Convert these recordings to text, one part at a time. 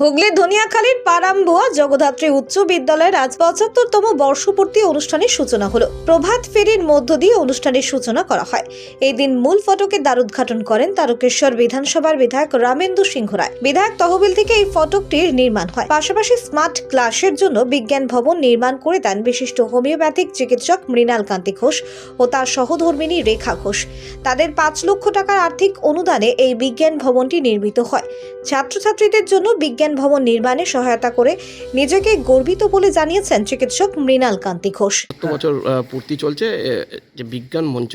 হুগলির ধনিয়াখালীর পারাম্বুয়া জগদ্ধাত্রী উচ্চ বিদ্যালয়ের আজ পঁচাত্তরতম বর্ষপূর্তি অনুষ্ঠানের সূচনা হলো। প্রভাত ফেরির মধ্য দিয়ে অনুষ্ঠানের সূচনা করা হয়। এই দিন মূল ফটকের দ্বার উদ্ঘাটন করেন তারকেশ্বর বিধানসভার বিধায়ক রামেন্দু সিংহ রায়। বিধায়ক তহবিল থেকে এই ফটকটির নির্মাণ হয়। পাশাপাশি স্মার্ট ক্লাসের জন্য বিজ্ঞান ভবন নির্মাণ করে দেন বিশিষ্ট হোমিওপ্যাথিক চিকিৎসক মৃণাল কান্তি ঘোষ ও তার সহধর্মিনী রেখা ঘোষ। তাদের পাঁচ লক্ষ টাকার আর্থিক অনুদানে এই বিজ্ঞান ভবনটি নির্মিত হয়। ছাত্রছাত্রীদের জন্য বিজ্ঞান ভবন নির্মাণে সহায়তা করে নিজেকে গর্বিত বলে জানিয়েছেন চিকিৎসক মৃণাল কান্তি ঘোষ। গত বছর পূর্তি চলছে যে বিজ্ঞান মঞ্চ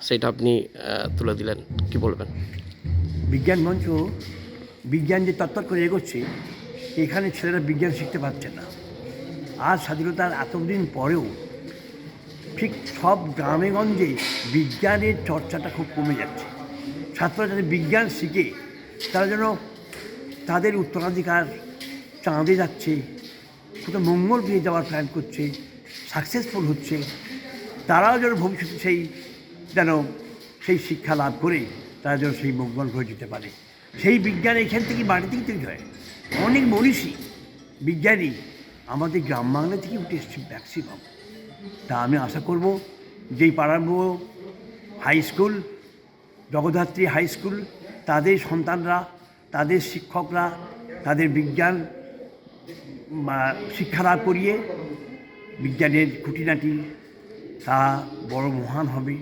সেটা আপনি তুলে দিলেন কি বলবেন? বিজ্ঞান মঞ্চ বিজ্ঞান যে তত্তর করে এগোচ্ছে এখানে ছেলেরা বিজ্ঞান শিখতে পারছে না। আর স্বাধীনতার এতদিন পরেও ঠিক সব গ্রামে গঞ্জে বিজ্ঞানের চর্চাটা খুব কমে যাচ্ছে। ছাত্ররা যাতে বিজ্ঞান শিখে তারা যেন তাদের উত্তরাধিকার চাঁদে যাচ্ছে কোথাও মঙ্গল দিয়ে যাওয়ার প্ল্যান করছে সাকসেসফুল হচ্ছে। তারাও যেন ভবিষ্যতে সেই, যেন সেই শিক্ষা লাভ করে, তারা যেন সেই মঙ্গল হয়ে যেতে পারে। সেই বিজ্ঞান এখান থেকে বাড়ি থেকে তৈরি হয়। অনেক মনীষী, বিজ্ঞানী আমাদের গ্রাম বাংলা থেকে উঠে এসছে ম্যাক্সিমাম তা আমি আশা করব যেই পাড়ার high school Jagaddhatri high school তাদের সন্তানরা তাদের শিক্ষকরা, তাদের বিজ্ঞান বা শিক্ষা লাভ করিয়ে বিজ্ঞানের খুঁটিনাটি, তা বড় মহান হবে।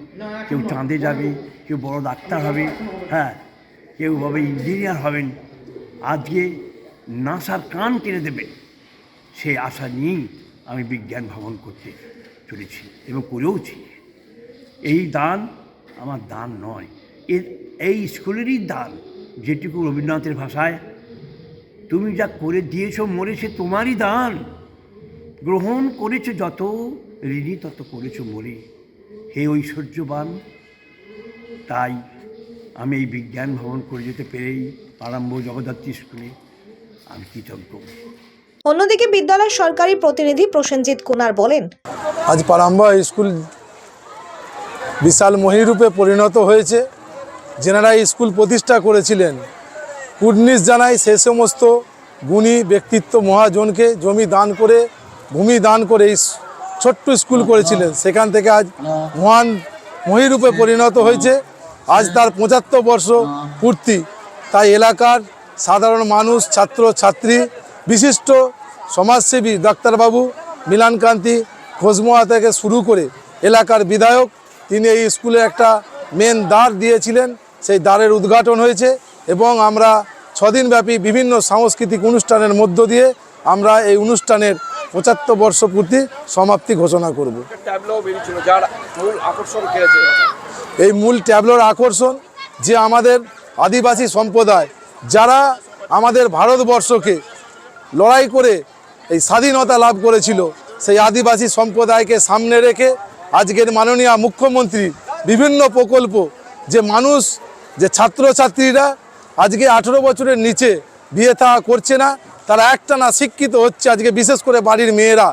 কেউ চাঁদে যাবে, কেউ বড় ডাক্তার হবে হ্যাঁ কেউ হবে ইঞ্জিনিয়ার হবেন। আজকে নাসার কান কিনে দেবেন। সেই আশা নিয়েই আমি বিজ্ঞান ভ্রমণ করতে চলেছি এবং করেওছি। এই দান আমার দান নয়। এর, এই স্কুলেরই দান। যেটুকু রবীন্দ্রনাথের ভাষায় তুমি যা করে দিয়েছ মরে সে তোমারই দান। গ্রহণ করেছ যত ঋণী তত করেছ মরে। হে ঐশ্বর্যবান তাই আমি এই বিজ্ঞান ভ্রমণ করে যেতে পেরেই আরম্ভ জগদ্ধাত্রী স্কুলে আমি কৃতজ্ঞ। অন্যদিকে বিদ্যালয়ের সরকারি প্রতিনিধি প্রসেনজিৎ কুনার বলেন আজ পারাম্বা স্কুল বিশাল মহিরূপে পরিণত হয়েছে। যেনারা স্কুল প্রতিষ্ঠা করেছিলেন, কুর্নিশ জানাই সে সমস্ত গুণী ব্যক্তিত্ব মহাজনকে জমি দান করে, ভূমি দান করে ছোট্ট স্কুল করেছিলেন। সেখান থেকে আজ মহান মহিরূপে পরিণত হয়েছে। আজ তার পঁচাত্তর বর্ষ পূর্তি। তাই এলাকার সাধারণ মানুষ, ছাত্র, ছাত্রী, বিশিষ্ট সমাজসেবী ডাক্তারবাবু মিলানকান্তি খোঁজমোয়া থেকে শুরু করে এলাকার বিধায়ক, তিনি এই স্কুলে একটা মেন দ্বার দিয়েছিলেন। সেই দ্বারের উদ্ঘাটন হয়েছে এবং আমরা ছদিনব্যাপী বিভিন্ন সাংস্কৃতিক অনুষ্ঠানের মধ্য দিয়ে আমরা এই অনুষ্ঠানের পঁচাত্তর বর্ষ পূর্তি সমাপ্তি ঘোষণা করব। এই মূল ট্যাবলোর আকর্ষণ যে আমাদের আদিবাসী সম্প্রদায় যারা আমাদের ভারতবর্ষকে লড়াই করে এই স্বাধীনতা লাভ করেছিল সেই আদিবাসী সম্প্রদায়কে সামনে রেখে আজকের মাননীয় মুখ্যমন্ত্রী বিভিন্ন প্রকল্প যে মানুষ যে ছাত্রছাত্রীরা আজকে আঠেরো বছরের নিচে বিয়ে থা করছে না, তারা একটা না শিক্ষিত হচ্ছে আজকে বিশেষ করে বাড়ির মেয়েরা,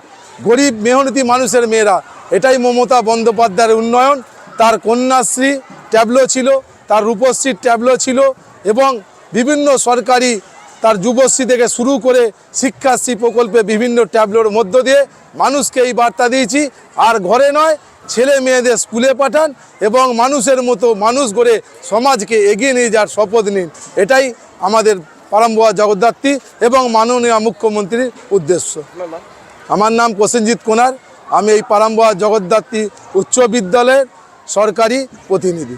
গরিব মেহনতি মানুষের মেয়েরা। এটাই মমতা বন্দ্যোপাধ্যায়ের উন্নয়ন। তার কন্যাশ্রী ট্যাবলো ছিল, তার রূপশ্রীর ট্যাবলো ছিল এবং বিভিন্ন সরকারি তার যুবশ্রী থেকে শুরু করে শিক্ষাশ্রী প্রকল্পে বিভিন্ন ট্যাবলোর মধ্য দিয়ে মানুষকে এই বার্তা দিয়েছি, আর ঘরে নয়, ছেলে মেয়েদের স্কুলে পাঠান এবং মানুষের মতো মানুষ গড়ে সমাজকে এগিয়ে নিয়ে যাওয়ার শপথ নিন। এটাই আমাদের পারম্বোয়া জগদ্ধাত্রী এবং মাননীয় মুখ্যমন্ত্রীর উদ্দেশ্য। আমার নাম প্রসেনজিৎ কোনার, আমি এই পারাম্বোয়া জগদ্ধাত্রী উচ্চ বিদ্যালয়ের সরকারি প্রতিনিধি।